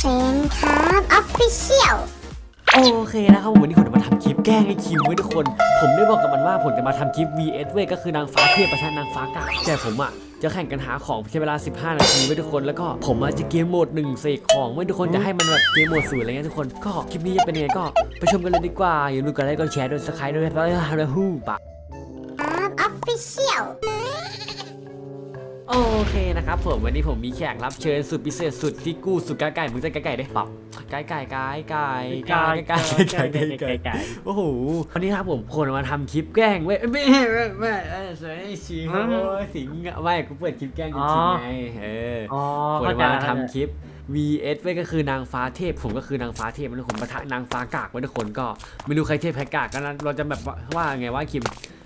เซนครับออฟฟิเชียลโอเคนะครับวันนี้ผมจะมาทำคลิปแกล้งไอ้คิวไว้ทุกคน ผมได้บอกกับมันว่าผมจะมาทำคลิป VS เว้ยก็คือนางฟ้าเทพประชันนางฟ้ากาแต่ผมอะจะแข่งกันหาของใช้เวลา 15 นาทีไว้ทุกคน แล้วก็ผมอาจจะเกมโหมด1เสกของไว้ทุกคน จะให้มันแบบเกมโหมดศูนย์อะไรเงี้ยทุกคน ก็คลิปนี้จะเป็นยังไงก็ไปชมกันเลยดีกว่า อย่าลืมกดไลค์ กดแชร์ด้วยสไครต์ด้วยแล้วนะฮู้ปะครับออฟฟิเชียล โอเคนะครับผมวันนี้ผมมีแขกรับเชิญสุดพิเศษสุดที่กู้สุดกาไก่มึงจะกาไก่ได้ปรับไก่ไก่ไก่ไก่กาไก่กาไก่กาไก่โอ้โหวันนี้ครับผมคนมาทำคลิปแกล้งเว้ยไม่ไม่ไม่สวยชิงสิงไม่กูเปิดคลิปแกล้งจริงไงเออคนมาทำคลิป VS เว้ยก็คือนางฟ้าเทพผมก็คือนางฟ้าเทพมันะผมปะทะนางฟ้ากากมันทุกคนก็ไม่รู้ใครเทพใครกากกันนะเราจะแบบว่าไงว่าคิม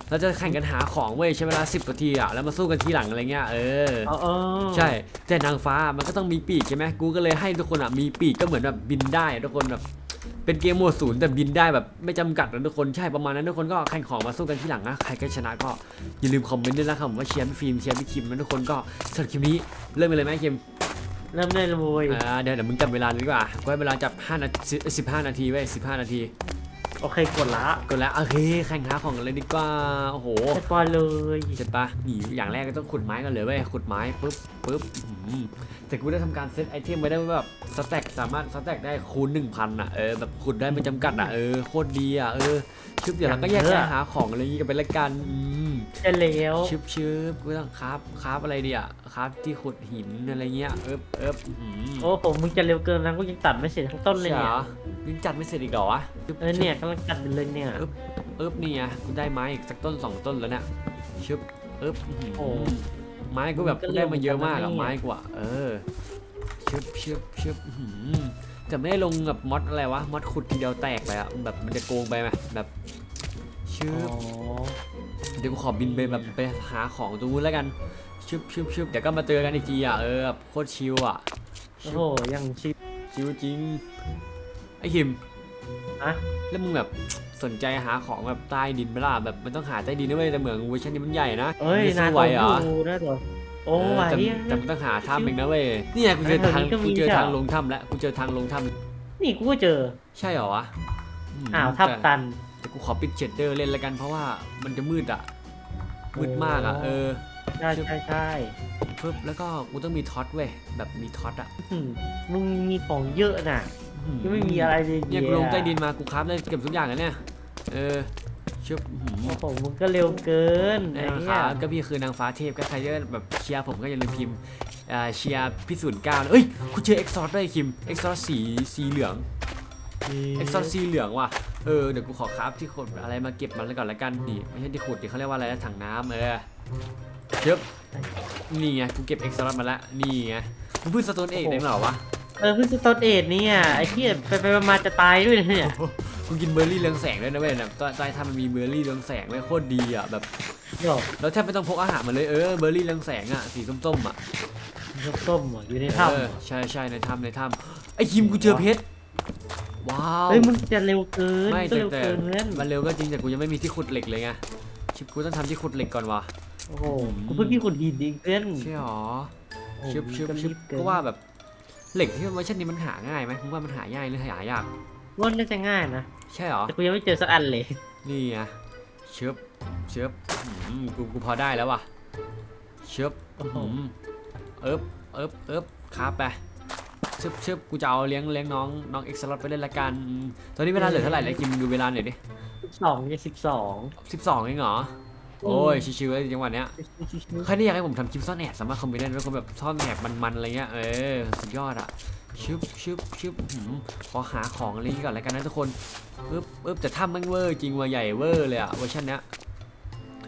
เราจะแข่งกันหาของเว้ยใช้เวลา10นาทีอะแล้วมาสู้กันทีหลังอะไรเงี้ยเออเออเออใช่แต่นางฟ้ามันก็ต้องมีปีกใช่ไหมกูก็เลยให้ทุกคนอะมีปีกก็เหมือนแบบบินได้อะทุกคนแบบเป็นเกมโหมดศูนย์แต่บินได้แบบไม่จำกัดนะทุกคนใช่ประมาณนั้นทุกคนก็แข่งของมาสู้กันที่หลังนะใครก็ชนะก็อย่าลืมคอมเมนต์ด้วยนะครับผมว่าเชียร์พี่ฟิล์มเชียร์พี่คิมนะทุกคนก็สำหรับคลิปนี้เริ่มไปเลยไหมคิมเริ่มได้เลยโว้ยอ่าเดี๋ยวเดี๋ยวมึงจับเวลาเลยดีกว่ากูให้เวลาจับ5นาที15 นาทีไว้ย15 นาที โอเคกดละกดแล้วโอเคแข่งหาของกันเลยดีกว่าโอ้โหสปอยเลยเจ็ดปะนี่อย่างแรกก็ต้องขุดไม้กันเลยเว้ยขุดไม้ปุ๊บปุ๊บอื้อหือ แต่กูได้ทำการเซตไอเทมไว้ได้ว่าแบบสแต็กสามารถสแต็กได้คูณ1,000อะเออแบบขุดได้ไม่จำกัดอะเออโคตรดีอะเออชึบเดี๋ยวเราก็แยกย้ายหาของอะไรอย่างงี้กันไปละกันอืมจะเลี้ยวชึบชึบกูต้องคราฟคราฟอะไรดีอะคราฟที่ขุดหินอะไรเงี้ยเอิบเอิบอื้อหือโอ้โหมึงจะเร็วเกินนะกูยังตัดไม่เสร็จทั้งต้นเลยใช่เหรเนี่ยอยังจัดไม่เสร็จอีกเหรอวะชึบเออเนี่ยกำลังตัดอยู่เลยเนี่ยเอิบเอิบนี่ไงกูได้ไม้อีกสักต้นสองต้นแล้วเนี่ยชึบเอิบอื้อหือโอ้ ไม้กูแบบมันก็ได้มาเยอะมากเร็วอะเหมือนกันนะไม้กว่า เออชึบชึบชึบอื้อหือแต่ไม่ได้ลงแบบมอดอะไรวะมอดขุดทีเดียวแตกไปอะแบบมันจะโกงไปไหมแบบชึอ๋อบเดี๋ยวกูขอบินไปแบบไปหาของตรงนู้นแล้วกันชึบชึบชึบเดี๋ยวก็มาเจอกันอีกทีอะเออแบบโคตรชิลอะโอ้โหยังชิปชิลจริงไอ้คิม นะแล้วมึงแบบสนใจหาของแบบใต้ดินไหมล่ะแบบมันต้องหาใต้ดินด้วยแต่เหมืองเวอร์ชันนี้มันใหญ่นะเอ้ยมึงจะนาสู้ตไหวอนเหรอ ดูนะตัวโอ้เออไหวแต่อะแต่มันต้องหาถ้ำเองนะเว้ยเนี่ยกูเจอแถวทางนี้ก็มีกูเจอใช่ทางเหรอลงถ้ำแล้วกูเจอทางลงถ้นี่กูก็เจอำใช่เหรอวะมอ้าวทับแต่ตัน แต่กูขอปิดเชดเดอร์เล่นแล้วกันเพราะว่ามันจะมืดอะมืดมากอะโอ้เออใช่ใช่ใช่ปึ๊บแล้วก็กูต้องมีท็อตเว้ยแบบมีท็อตอะ อืมมึงมีของเยอะน่ะอื้อหื ยังไม่มีอะไรเลยเนี่ยกูลงใต้ดินมากูคราฟได้เก็บทุกอย่างแล้วเนี่ย เออชึบอื้อหือ โอ้โหมึงก็เร็วเกินไอ้นะคเนี่ยรับก็พี่คือนางฟ้าเทพก็ใครจะแบบเชียร์ผมก็อย่าลืมพิมพ์อ่าเชียร์พิสูจน์เก้าเอ้ยกูเจอเอ็กซอร์ด้วยคิมเอ็กซอร์สีสีเหลืองเอ็กซ์ซอร์ซีเหลืองว่ะเออเดี๋ยวกูขอคราฟที่ขุดอะไรมาเก็บมันแล้วก่อนละกันนี่ไม่ใช่ที่ขุดดิเขาเรียกว่าอะไรนะถังน้ำเออเยบนี่ไงกูเก็บเอ็กซ์ซอร์มาแล้วนี่ไงมึงเพิ่งสโตนเอกได้เหรอวะ เออเพิ่งสตอนเอ็ดเนี่ยไอ้ที่ไปไปๆมาๆจะตายด้วยนะเนี่ยกูกินเบอร์รี่เรืองแสงด้วยนะเว้ยแบบใต้ใต้ถ้ามันมีเบอร์รี่เรืองแสงเว้ยโคตรดีอะแบบเดี๋ยวเราแทบไม่ต้องพกอาหารมาเลยเออเบอร์รี่เรืองแสงอะสีส้มๆอะส้มๆอะอยู่ในเออถ้ำใช่ใช่ในถ้ำในถ้ำไอ้คิมกูเจอเพชรว้าวเฮ้ยมึงจะเร็วเกินไม่ก็แต่เร็วแต่เกินเพื่อนมันเร็วก็จริงแต่กูยังไม่มีที่ขุดเหล็กเลยไงชิปกูต้องทำที่ขุดเหล็กก่อนว่ะโอ้โหกูเพิ่งพี่ขุดหินเองเพื่อนใช่หรอโอ้ชึบมึงชึบก็ชึรีบบเกินก็ว่าแบบ เหล็กที่มันไว้เช่นนี้มันหาง่ายไหมมึงว่ามันหาง่ายหรือหายากว่าน่าจะง่ายนะใช่หรอแต่กูยังไม่เจอสักอันเลยนี่ไงชึบชึบอืมกูกูพอได้แล้วว่ะชึบโอ้โหอืมเอิบเอิบเอิบครับไปชึบชึบกูจะเอาเลี้ยงเลี้ยงน้องน้องเอ็กซ์ลอตไปเล่นละกันอืมตอนนี้เวลาเหลือเท่าไหร่แล้วกิมดูเวลาหน่อยดิสองจะสิบสองสิบสองเองเหรอ โอ้ยชิวๆเลยจังหวะเนี้ยใครที่อยากให้ผมทำคลิปซ่อนแอบสามารถคอมเมนต์ได้ด้วยคนแบบซ่อนแอบมันๆอะไรเงี้ยเออสุดยอดอะชึบชึบชึบหืมขอหาของอะไรนี้ก่อนแล้วกันนะทุกคนปึ๊บปึ๊บแต่ถ้ำแมันเวอร์จริงว่ะใหญ่เวอร์เลยอะเวอร์ชันเนี้ย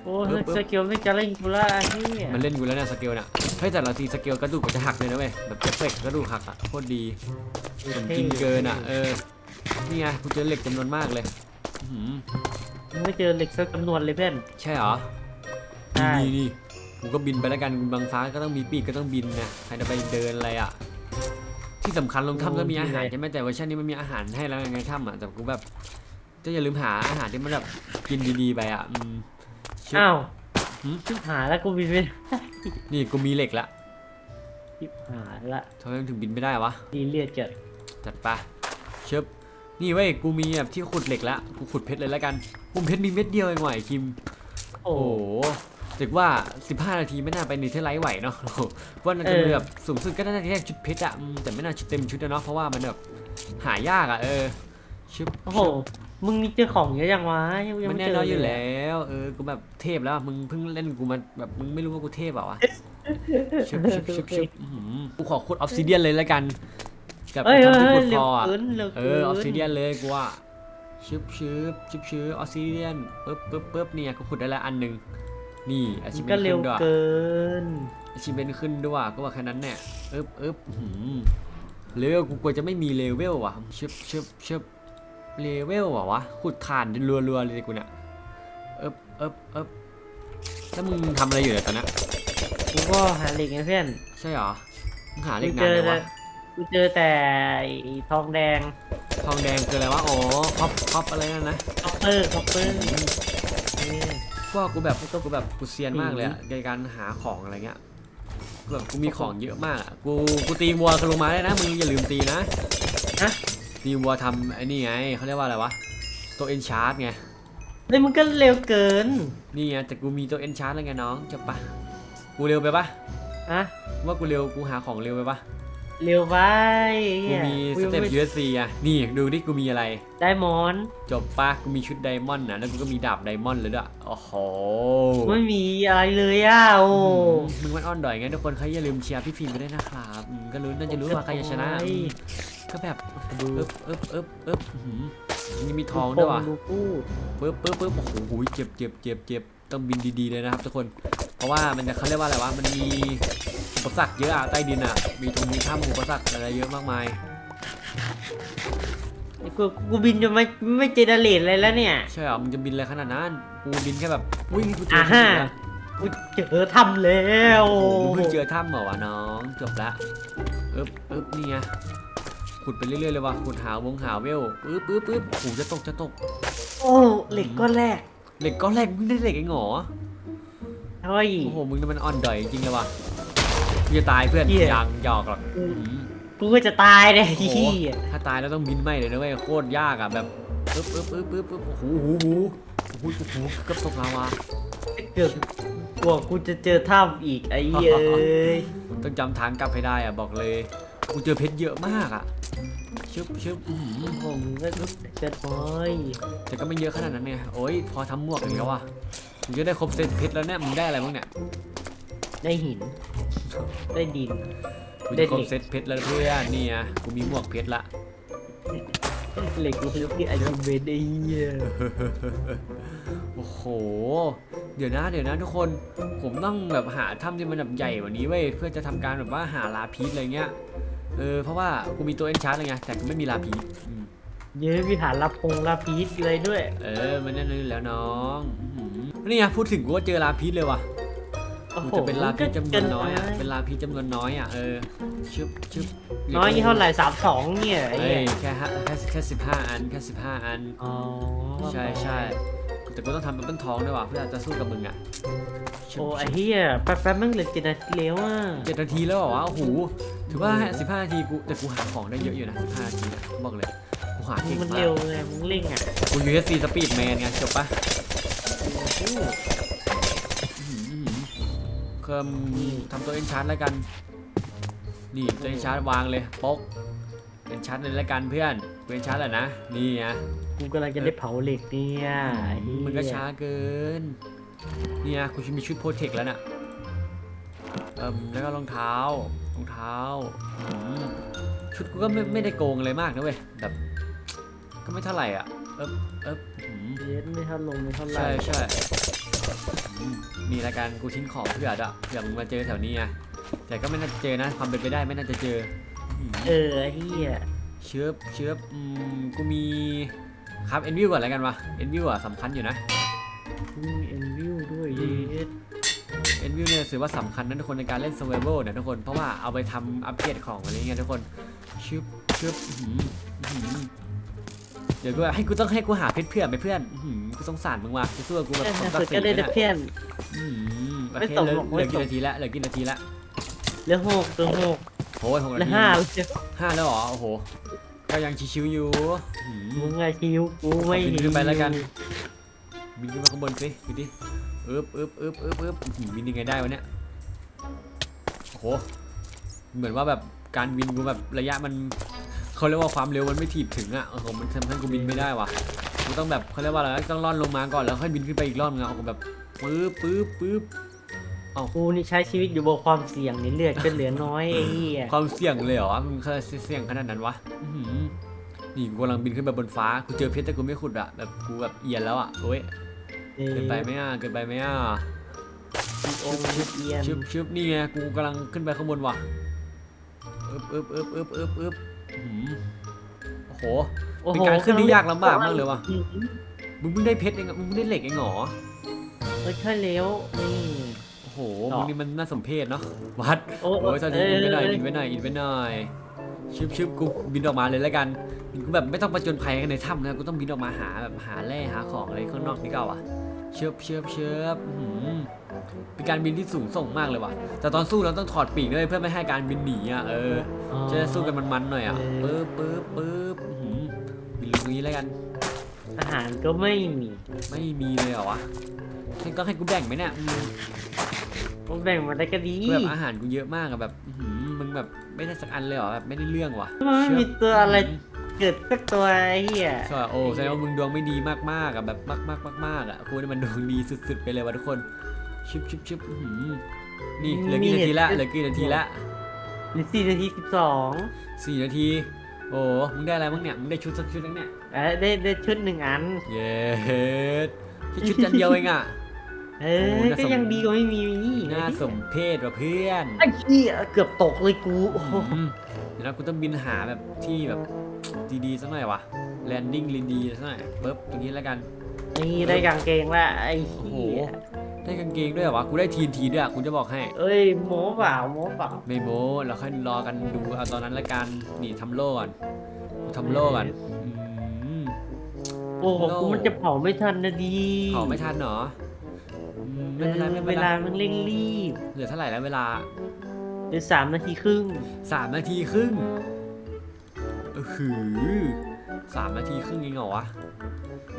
โอ้ยสเกิลไม่จะเล่นกูละไอ้เนี่ยมันเล่นกูแล้วเนี่ยสเกลน่ะเฮ้ยแต่เราตีสเกลกระดูกมันจะหักเลยนะเว้ยแบบเอฟเฟกต์กระดูกหักอะโคตรดีสมจริงเกินอะเออนี่ไงกูเจอเหล็กจำนวนมากเลย อื้อหืมมึงไม่เจอเหล็กสักจำนวนเลยเพื่อน ใช่เหรอใช่นี่นี่กูก็บินไปแล้วกันบางฟ้าก็ต้องมีปีกก็ต้องบินนะใครจะไปเดินอะไรอะ ที่สำคัญลงถ้ำก็มีอาหารใช่ไหมแต่เวอร์ชันนี้มันมีอาหารให้แล้วไงถ้ำอะแต่กูแบบก็อย่าลืมหาอาหารที่มันแบบกินดีๆไปอะอืมชิบ อ้าวหืม ชิบหายแล้วกูบินไม่ได้นี่กูมีเหล็กละชิบหายละทำไมมันถึงบินไม่ได้วะ ดีเลียดจัดจัดไปเชิบ นี่เว้ยกูมีแบบที่ขุดเหล็กแล้วกูขุดเพชรเลยแล้วกันกูเพชรมีเม็ดเดียวเองว่ะไอ้คิม โอ้โอ้โหถือว่า 15 นาทีไม่น่าไปเนเธอร์ไลท์ไหวเนาะเพราะว่าน่าจะมีแบบสูงสุดก็น่าจะแค่ชุดเพชรอะอืมแต่ไม่น่าชุดเต็มชุดอะเนาะเพราะว่ามันแบบหายากอะเออชึบโอ้โหมึงนี่เจอของเยอะจังวะยังยังมันไม่แน่เจนออนอยู่เลยแล้ว เออกูแบบเทพแล้วอะมึงเพิ่งเล่นกูมาแบบมึงไม่รู้ว่ากูเทพเปล่าวะชึบชึบชึบชึบอื้อหือกูขอขุดออฟซิเดียนเลยแล้วกัน กับเอ้ยทำเอ้ที่ยขุดเร็พวออะเกินเร็วเอเกิอนออฟซิเดียนเลยกูว่าชึบชึบชึบชึบออฟซิเดียนปึ๊บปึ๊บปึ๊บเนี่ยกูขุดได้แล้วอันหนึ่งนี่อาชีพก็เป็นเร็ขึ้วนด้วยเกิน อาชีพเป็นขึ้นด้วยก็ว่าแค่นั้นเนี่ยอึ๊บอึ๊บหืมเลเวลกูกลัวจะไม่มีเลเวลว่ะชึบชึบชึบเลเวลว่ะวะขุดฐานรัวๆเลยกูเนี่ยอึ๊บอึ๊บอึ๊บแล้วมึงทำอะไรอยู่เนี่ยตอนนี้นกูก็หาเหล็กไงเพื่อน ใช่เหรอมึงหาเหล็กูกเจนานอเลยวะ กูเจอแต่ไอ้ทองแดงทองแดงคืออะไรวะ อ๋อคอปคอปอะไรนั่นนะคอปเปอร์คอปเปอร์พวกกูแบบกูแบบกูเซียนมากเลยอะในการหาของอะไรเงี้ยกูแบบกูมีของเยอะมากอะกูกูตีวัวลงมาได้นะมึงอย่าลืมตีนะฮะ ตีวัวทำไอ้นี่ไงเขาเรียกว่าอะไรวะตัวเอนชาร์ดไง เฮ้ยมึงก็เร็วเกินนี่ไงแต่กูมีตัวเอนชาร์ดแล้วไงน้องจบปะกูเร็วไปปะอะว่ากูเร็วกูหาของเร็วไปปะ เร็วไปกูมีสเต็ป USC อะ นี่ดูดิกูมีอะไร ได้มอนจบปะกูมีชุดไดมอนด์นะแล้วกูก็มีดาบไดมอนด์เลยด้วยโอ้โหไม่มีอะไรเลยอะโอ้อืมมึงมันอ่อนดอยไงทุกคนใครอย่าลืมเชียร์พี่ฟิล์มไปด้วยนะครับอืมก็รู้น่าจะรู้ว่าใครจะชนะอืมก็แบบดูอึ๊บอึ๊บอึ๊บอึ๊บอื้อหือยังมีทองด้วยว่ะ ดูพูดปึ๊บปึ๊บปึ๊บโอ้โหเจ็บเจ็บเจ็บเจ็บต้องบินดีๆเลยนะครับทุกคน เพราะว่ามันจะเขาเรียกว่าอะไรวะ มันมีอุ ปสรรคเยอะอะใต้ดินอะมีตรงมีถ้ำอุปสรรคอะไรเยอะมากมาย กูกูบินจนไม่ไม่เจเนเรตเลยแล้วเนี่ย ใช่เหรอมึงจะบินอะไรขนาดนั้นกูบินแค่แบบวิ่งกูเจออ่าที่ฮะสุดละกูเจอทำแล้วโอ้โหมึงเพิ่งเจอถ้ำเหรอวะน้องจบละอึ๊บอึ๊บนี่ไงขุดไปเรื่อยๆเลยว่ะขุดหาวงหาเวลปึ๊บปึ๊บปึ๊บโอ้โหจะตกจะตกโอ้เหล็กก้อนแรกเหล็กก้อนแรกมึงได้เหล็กเองเหรอเฮ้ยโอ้โหมึงนี่มันอ่อนดอยจริงๆเลยว่ะ มึงจะตายเพื่อนเหี้ย ยังหยอกหรอกอืมอืมกูก็จะตายเนี่ยโอ้โหที่ถ้าตายแล้วต้องบินไหมเลยนะเว้ยโคตรยากอะแบบปึ๊บปึ๊บปึ๊บปึ๊บปึ๊บโอ้โหโอ้โหโอ้โหโอ้โหเกือบตกลาวาเกือบกลัวกูจะเจอถ้ำอีกไอ้เหี้ยเอ้ยต้องจำทางกลับให้ได้อะบอกเลยกูเจอเพชรเยอะมากอะชึบชึบอื้อหือผมก็รู้สึกเกินไปแต่ก็ไม่เยอะขนาดนั้นไงโอ้ยพอทำหมวกอย่างเดียวอะมึงจะได้ครบเซตเพชรแล้วเนี่ยมึงได้อะไรบ้างเนี่ย ได้หิน ได้ดิน กูได้จะครบเหล็ก เซตเพชรแล้วเพื่อนนี่ไงกูมีหมวกเพชรละเหล็กกูคือไอ้ชิเบนไอ้เหี้ยโอ้โห เดี๋ยวนะ เดี๋ยวนะทุกคนผมต้องแบบหาถ้ำที่มันแบบใหญ่กว่านี้เว้ยเพื่อจะทำการแบบว่าหาลาพีสอะไรเงี้ยเออเพราะว่ากูมีตัวเอนชาร์ดอะไรไงแต่กูไม่มีลาพีสอืม เยอะมีฐานลาพงลาพีสเลยด้วย เออ มันแน่นอนอยู่แล้วน้องอื้อหือนี่ไงพูดถึงกูก็เจอลาพีสเลยว่ะโอ้ กูโหจะเป็นลาพีสจำนวนน้อยอะกิเป็นลาพีสจำนวนน้อยอะ เออ ชึบชึบน้อยนี่เท่าไหร่สามสองเนี่ยไอ้เอ้เหี้ยยแค่ห้าแค่แค่สิบห้าอัน แค่สิบห้าอัน อ๋อใช่ใช่แต่กูต้องทำเป็นต้นท้องด้วยว่ะเพื่อจะสู้กับมึงอะชึบโอ้ไอ้ชึบเหี้ยแป๊บๆมึงเหลือเจ็ดนาทีแล้วอะเจ็ดนาทีแล้วเหรอวะ โอ้โห ถือว่าสิบห้านาทีกู แต่กูหาของได้เยอะอยู่นะสิบห้านาทีนะบอกเลย กูหามึเก่งงมันมาเร็กวไงมึงเร่งอะกู USC Speed Man ไงจบปะอื้อหืออื้อหือ เคิมทำตัวเอนชาร์ดแล้วกัน นี่ตัวเอนชาร์ดวางเลยโป๊กเอนชาร์ดเลยแล้วกันเพื่อนกูเอนชาร์ดแหละนะ นี่ไงกูกำลังจะได้เผาเหล็กเนี่ยไอ้เหี้ยมันก็ช้าเกิน เนี่ยกูมีชุดโปรเทคแล้วน่ะเอิ่มแล้วก็รองเท้ารองเท้าอืมชุดกูก็ไม่ไม่ได้โกงอะไรมากนะเว้ย แบบก็ไม่เท่าไหร่อะ เอบเอบอืมเย็นไม่เท่าลงไม่เท่าไหร่ ใช่ใช่อื มนี่ละกันกูทิ้งของเผื่ออะเผื่อมึงมาเจอแถวนี้ไงแต่ก็ไม่น่าจะเจอนะความเป็นไปได้ไม่น่าจะเจออืมเออไอ้เหี้ยเชื้อเชื้ออืมกูมีครับเอ็นวิวก่อนแล้วกันวะเอ็นวิวอะสำคัญอยู่นะกูมีเอ็นวิวด้วยเย็ดเอ็นวิวเนี่ยถือว่าสำคัญนะทุกคนในการเล่น survival เนี่ยทุกคนเพราะว่าเอาไปทำอัปเกรดของอะไรเงี้ยทุกคนชึบชึบอื้อหืออื้อหือ เดี๋ยวกูให้กูต้องให้กูหาเพชรเพื่อนไปเพื่อนอื้อหือกูสงสารมึงว่ะกูสู้กับกูแบบแต่สมศักสุดดิ์ศรีก็ได้เลยแต่นะเพื่อน อืมโอไม่เคส่งเหลือหรอกเหลือไม่กี่ส่งนาทีละเหลือกี่นาทีละเหลือหกเหลือหกโอ้ยหกนาเหลือทีห้าห้าแล้วเหรอโอ้โหก็ยังชิวๆอยู่หืมมึงอะชิวกูไม่บินขึ้นไปแล้วกัน บินขึ้นมาข้างบนสิดูดิอึบอึบอึบอึบอึบอื้อหือบินยังไงได้วะเนี่ยโอ้โหเหมือนว่าแบบการบินกูแบบระยะมัน เขาเรียกว่าความเร็วมันไม่ถีบถึงอะโอ้โหมันทำให้กูบินไม่ได้ว่ะกูต้องแบบเขาเรียกว่าอะไรนะต้องล่อนลงมาก่อนแล้วค่อยบินขึ้นไปอีกรอบนึงอะโอ้โหแบบปึ๊บปึ๊บปึ๊บกูนี่ใช้ชีวิตอยู่บนความเสี่ยงนี่เลือดก็เหลือน้อยไอ้เหี้ยความเสี่ยงเลยเหรอมึงเคยเสี่ยงขนาดนั้นวะอื้อหือนี่กูกำลังบินขึ้นไปบนฟ้ากูเจอเพชรแต่กูไม่ขุดอะแบบกูแบบเอียนแล้วอะโอ้ยออเกินไปไหมอะเกินไปไหมอะองค์ยุบเอียนชึบชึบนี่ไงกูกำลังขึ้นไปข้างบนว่ะอึบอึบอึบอึบอึบอึบอื้อหือ โอ้โหโอ้โห เป็นการขึ้นที่ยากลำบากมากเลยว่ะ มึงเพิ่งได้เพชรเองอะมึงเพิ่งได้เหล็กเองเหรอเออใช่แล้วนี่ โอ้โห หรอ มึงนี่มันน่าสมเพชเนาะ วัด โอ้โอ้ยตอนนี้เอินไปหน่อยอินไปหน่อยอินไปหน่อย ชึบชึบกูบินออกมาเลยแล้วกันกูแบบไม่ต้องประจนภัยกันในถ้ำนะกูต้องบินออกมาหาแบบหาแร่หาของอะไรข้างนอกนี่ก็อะเชิบเชิบเชิบอื้อหือเป็นการบินที่สูงส่งมากเลยว่ะ แต่ตอนสู้เราต้องถอดปีกด้วยเพื่อไม่ให้การบินหนีอะเออ จะได้สู้กันมันๆหน่อยอะเออปึ๊บปึ๊บปึ๊บอื้อหือบินลงตรงนี้แล้วกัน อาหารก็ไม่มีไม่มีเลยเหรอวะให้ก็ให้กูแบ่งไหมเนี่ยอืมผมแบ่งมาได้ก็ดีแบบอาหารกูเยอะมากอะแบบอื้อหือมึงแบบไม่ได้สักอันเลยเหรอแบบไม่ได้เรื่องว่ะมันไม่มีตัวอะไรเกิดสักตัวไอ้เหี้ยใช่โอ้แสดงว่ามึงดวงไม่ดีมากๆอะแบบมากๆมากๆอะกูนี่มันดวงดีสุดๆไปเลยว่ะทุกคนชิบชิบชิบอื้อหือนี่เหลือกี่นาทีละเหลือกี่นาทีละห รือสี่นาทีสิบสองสี่นาที โอ้มึงได้อะไรบ้างเนี่ย มึงได้ชุดสักชุดนึงเนี่ยเอ้ยได้ได้ชุดหนึ่งอัน เย้แค่ชุดจันเดียวเองอะเอโอ้อน่าสม ก็ยังดีกว่าไม่มีนี่น่าสมเพชว่ะเพื่อนไอ้เหี้ยเกือบตกเลยกูโอ้โหอืมเดี๋ยวนะกูต้องบินหาแบบที่แบบดีๆสักหน่อยวะแลนดิ้งดีๆสักหน่อยปึ๊บตรงนี้แล้วกัน นี่ได้กางเกงละไอ้โอ้โห เหี้ย ได้กางเกงด้วยเหรอวะกูได้ทีนทีด้วยอะกูจะบอกให้ เอ้ยโม้เปล่าโม้เปล่าไม่โม้เราค่อยรอกันดูเอาตอนนั้นละกันนี่ทำโล่ก่อนกูทำโล่ก่อนอืม โอ้โหโล่กูมันจะเผาไม่ทันนะดีเผาไม่ทันเหรออืมไม่เป็นไรไม่เวเป็นไรลามันเร่งรีบเหลือเท่าไหร่แล้วเวลาเดี๋ยวสามนาทีครึ่งสามนาทีครึ่งเออหือสามนาทีครึ่งเองเหรอวะ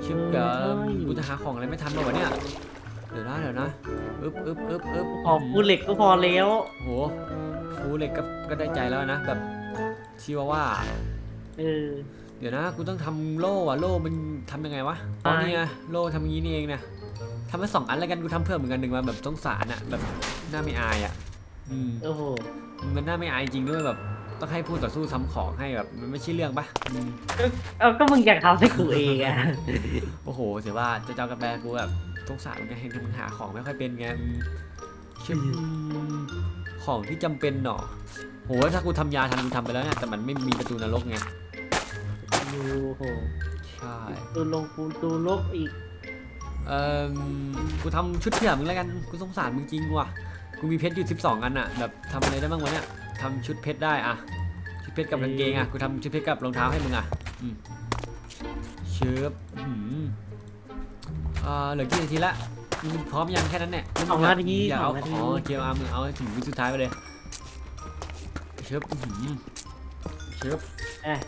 ชิบเดี๋ยวกูจะหาของอะไรไม่ทันหรอวะเนี่ย เดี๋ยวนะเดี๋ยวนะอึ๊บอึ๊บอึ๊บอึ๊บพอฟูเหล็กก็พอแล้ว โหฟูเหล็กก็ก็ได้ใจแล้วนะแบบชิวาว่า เออ เดี๋ยวนะกูต้องทำโล่อะโล่มันทำยังไงวะอ๋ออ่านี่ไงโล่ทำอย่างนี้นี่เองนะทำมาสองอันแล้วกันกูทำเพิ่มเหมือนกันหนึ่งมาแบบสงสารอะแบบหน้าไม่อายอะอืมโอ้โห มันหน้าไม่อายจริงด้วยแบบต้องให้ผู้ต่อสู้ทำของให้แบบมันไม่ใช่เรื่องปะอืม เอาก็มึงอยากทำให้กูเองอะ โอ้โหเสียว่าจะเจ้ากาแฟกูแบบ สงสารเหมือนกันเห็นมึงหาของไม่ค่อยเป็นไงอืมเชื่ออืมของที่จำเป็นหนอโหถ้ากูทำยาทันกูทำไปแล้วเนี่ยแต่มันไม่มีประตูนรกไงโอ้โหใช่ตูลงกูตูลบอีกเอ่อกูทำชุดเผื่อมึงแล้วกันกูสงสารมึงจริงว่ะกูมีเพชรอยู่12อันอะแบบทำอะไรได้บ้างวะเนี่ยทำชุดเพชรได้อะชุดเพชรกับกางเกงอะกูทำชุดเพชรกับรองเท้าให้มึงอะอืมเชิบ อื้อหืออ่าเหลือกี่นาทีละมึงพร้อมยังแค่นั้นเนี่ยสองนาทีอย่าสอเอางนาที อ๋อเกียวเอามึงเอาให้ถึงวิสุดท้ายไปเลยเชิบอื้อหือเชิบเอ้ย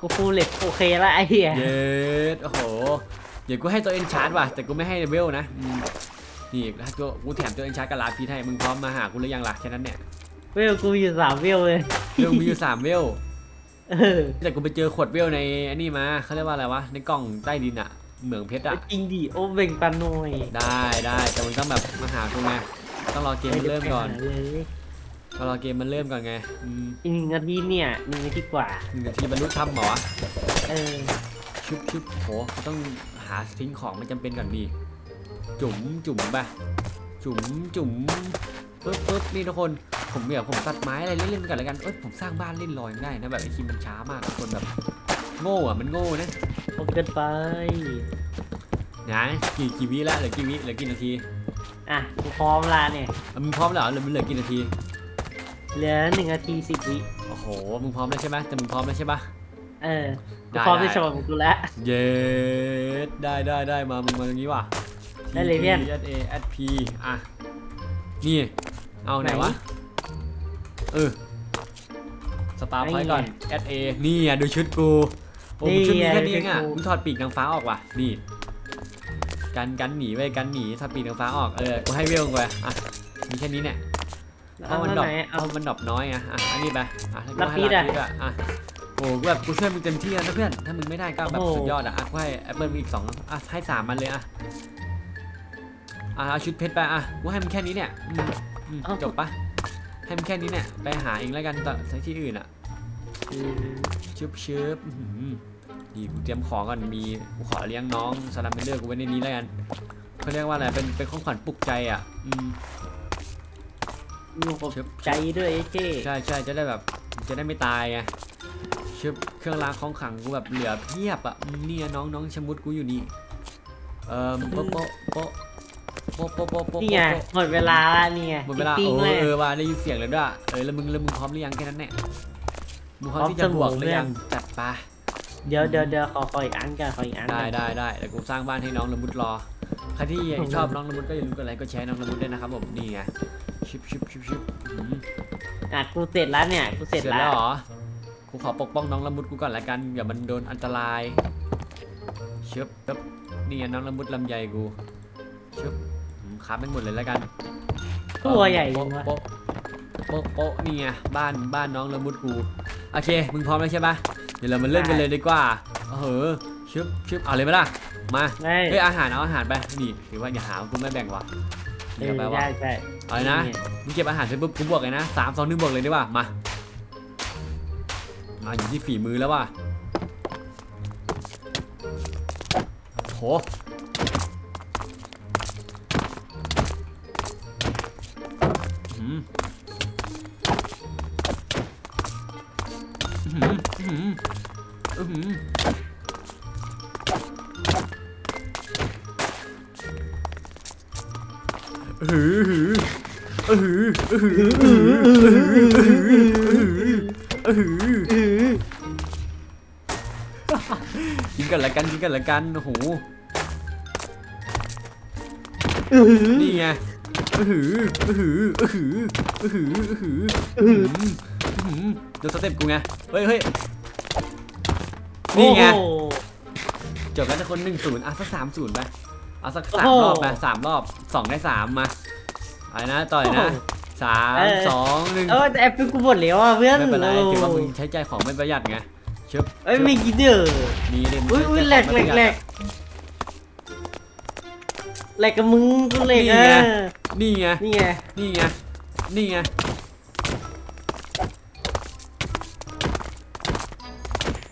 กูฟูเหล็กโอเคละไอ้เหี้ยเย็ดโอ้โหเดี๋ยวกูให้ตัวเอ็นชาร์ดว่ะแต่กูไม่ให้เวลนะอืมนี่ถ้าตัวกูแถมตัวเอ็นชาร์ดกับลาพีทให้มึงพร้อมมาหากูหรือยังล่ะแค่นั้นเนี่ยเวลกูอยู่สามเวลเลยเวลมีอยู่สามเวล เออแต่กูไปเจอขวดเวลในอันนี้มาเขาเรียกว่าอะไรวะในกล่องใต้ดินอะ เหมืองเพชรอะจริงดิโอ้เบ่งปันหน่อยได้ได้แต่มึงต้องแบบมาหากูไงต้องรอเกมมันเริ่มก่อนไปหาเลยต้องรอเกมมันเริ่มก่อนไงอืมอีกหนึ่งนาทีเนี่ยหนึ่งนาทีกว่าหนึ่งนาทีบรรลุธรรมเหรอวะเออชุบชุบโหกูต้องหาทิ้งของมันจำเป็นก่อนดี จุ๋มจุ๋มไปจุ๋มจุ๋มปึ๊บปึ๊บนี่ทุกคนผมเดี๋ยวผมตัดไม้อะไรเล่นๆไปก่อนแล้วกันเอ้ยผมสร้างบ้านเล่นลอยไม่ได้นะแบบไอคิมมันช้ามากทุกคนแบบโง่อะมันโง่นะ โอเกินไป นะกี่กี่วิแล้วเหลือกี่วิเหลือกี่นาทีอะกูพร้อมละเนี่ย อะมึงพร้อมแล้วเหรอหรือมันเหลือกี่นาทีเหลือหนึ่งนาทีสิบวิ โอ้โหมึงพร้อมแล้วใช่ไหมแต่มึงพร้อมแล้วใช่ปะ เออได้กูพร้อมได้จะชมกูแล้ว เย็ดได้ได้ได้มามึงมาตรงนี้ว่ะ ได้เลยเพื่อน T S A S P อะ นี่ เอาไหนวะ เออ สตาร์พอยต์ก่อนแอดเอนี่อะ ดูชุดกู โอ้โหชุดนี้แค่นี้เองอะมึงถอดปีกนางฟ้าออกว่ะ นี่ กันกันหนีไว้ยกันหนีถอดปีกนางฟ้าออก เออ กูให้เวลกูไปอะมีแค่นี้เนี่ยเพเอาราะมันดรอปไหนเพเอาราะมันดรอปน้อยไงอะอันนี้ไปอะให้กูรับให้ปีดรัอะบปีดอะอะโอ้กูแบบกูช่วยมึงเต็มที่แล้วนะเพื่อน ถ้ามึงไม่ได้ก็แบบโอ้โหสุดยอดอะอะกูให้แอปเปิลมีอีกสองอะให้สามมันเลยอะ อะเอาชุดเพชรไปอะกูให้มึงแค่นี้เนี่ยอืมอืมจบปะให้มึงแค่นี้เนี่ย ไปหาเองแล้วกันต่อที่อื่นอะ ชึบชึบอื้อหือนี่กูเตรียมของก่อนมีกูขอเลี้ยงน้องสลัมเบลเลอร์กูไว้ในนี้แล้วกันเขาเรียกว่าอะไรเป็นเป็นของขวัญปลุกใจอะอืมมีขอบใจด้วยไอ้เจ้ใช่ใช่จะได้แบบจะได้ไม่ตายไงชึบเครื่องรางของขลังกูแบบเหลือเพียบอะอืมนี่ไงน้องน้องชะมุดกูอยู่นี่เอ่อโป๊ะโป๊ะโป๊ะโป๊ะโป๊ะโป๊ะโป๊ะนี่ไงโป๊ะหมดเวลาละนี่ไงหมดเวลาปิ๊โอ้งๆเลยเออว่าได้ยินเสียงเลยด้วยเออแล้วมึงแล้วมึงพร้อมหรือยังแค่นั้นแหละ มึงพร้อมพร้อมที่จะบวกเสมอหรือยังเพื่อนจัดไปเดี๋ยวเดี๋ยวเดี๋ยวขอขออีกอันกันขออีกอันได้ก่อนได้ได้เดี๋ยวกูสร้างบ้านให้น้องละมุดรอใครที่ชอบน้องละมุดก็อย่าลืมกดไลค์กดแชร์น้องละมุดด้วยนะครับผมนี่ไงชิบชิบชิบชิบอืมอะกูเสร็จแล้วเนี่ยกูเสร็จเสร็จแล้แล้ววเหรอกูขอปกป้องน้องละมุดกูก่อนละกันอย่ามันโดนอันตรายชึบปึ๊บนี่ไงน้องละมุดลำใหญ่กูชึบอืมค้าไปหมดเลยละกันตัวใหญ่จัโป๊ะงวะ โป๊ะโป๊ะโป๊ะนี่ไงบ้านบ้านน้องละมุดกูโอเค มึงพร้อมแล้วใช่ปะเดี๋ยวเรามาเริ่มกันเลยดีกว่าเออชึบชึบเอาเลยไหมล่ะมาได้เฮ้ยอาหารเอาอาหารไปนี่ถือว่าอย่าหาว่ากูไม่แบ่งวะเอเดี๋ยวอไปวะ ใช่ใช่เอาเลยนะ มึงเก็บอาหารเสร็จปุ๊บกูบวกเลยนะสามสองหนึ่งบวกเลยดีกว่ามา มาอยู่ที่ฝีมือแล้วว่ะโหอื้อหื หือหือหือหือหือหือหือหือกินกันละกันกินกันละกันโอ้โหนี่ไงหือหือหือหือหือหือดูสเต็ปกูไงเฮ้ยเฮ้ยนี่ไงจบแล้วทุกคนหนึ่งศูนย์อะสักสามศูนย์ไป เอาสักโอ้สามโหรอบไปสามรอบสองได้สามมาอะไรนะต่อยนะโอ้โหสามเออสองหนึ่งเออแต่แอปเปิลกูหมดแล้วอะเพื่อนไม่เป็นไรโอ้ถือว่ามึงใช้ใจของไม่ประหยัดไงชึบเอ้ยไม่กินเด้อมีเลยมึงอุ้ยใช้อุ้ยใจแหลกของแหลไม่กประแหลยัดกแหลกกับมึงกูแหลกนี่อะไงนี่ไงนี่ไงนี่ไงนี่ไง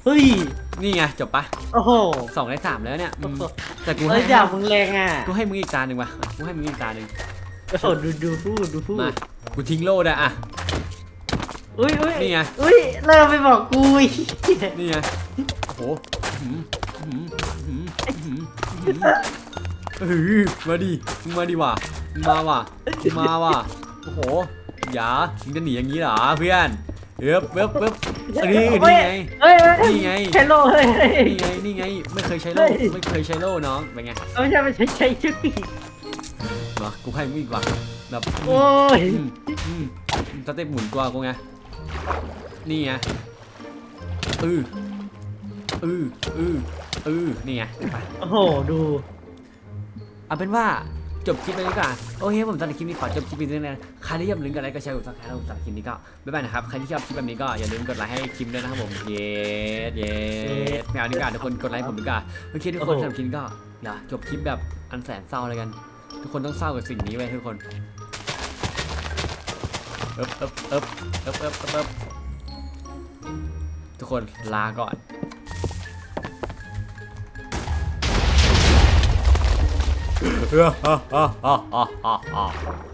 เฮ้ย นี่ไงจบปะโอ้โหสองได้สามแล้วเนี่ยอืมแต่กูเอ้ให้ยด่ามึงแรงอะกูให้มึงอีกตาหนึ่งว่ะกูให้มึงอีกตาหนึ่งโอ้โหดูดูพูดดูพูดมากูทิ้งโล่ได้อะ อุ้ยอุ้ยนี่ไง อุ้ยเริ่มไปบอกกูอีกนี่ไงโอ้โหอื้อหืออื้อหืออื้อหืออื้อหืออื้อมาดิมึงมาดิว่ะมึงมาว่ะมึงมาว่ะโอ้โหอย่ามึงจะหนีอย่างนี้เหรอเพื่อน เอ๊บเอ๊บเอ๊บอันนี้นี่ไงเอ้ยเอ้ยนี่ไง ใช้โล่เลยนี่ไงนี่ไงไม่เคยใช้โล่เฮ้ย ไม่เคยใช้โล่น้องเป็นไงเอาไม่ใช่ไม่ใช่ใช้ชุดปีกมากูให้มึงอีกว่ะแบบโอ้ยอืมอืมสเต็ปหมุนตัวกูไงนี่ไงอืออืออืออือนี่ไงไป โอ้โหดูเอาเป็นว่า จบคลิปไปดีกว่าโอเคผมสำหรับคลิปนี้ขอจบคลิปนี้ด้วยนะใครที่ยังลืมกดไลค์กดแชร์กดซับสไครต์แล้วสำหรับคลิปนี้ก็บ๊ายบายนะครับใครที่ชอบคลิปแบบนี้ก็อย่าลืมกดไลค์ให้คลิปด้วยนะครับผมเย้เย้ไม่เอาดีกว่าทุกคนกดไลค์ผมดีกว่าโอเคทุกคนสำหรับคลิปนี้ก็เดี๋ยวจบคลิปแบบอันแสนเศร้าเลยกัน ทุกคนต้องเศร้ากับสิ่งนี้ไว้ทุกคนอ๊บเอ๊บเอ๊บเอ๊บเอ๊บเอ๊บเอ๊บทุกคนลาก่อน 啊啊啊啊啊啊啊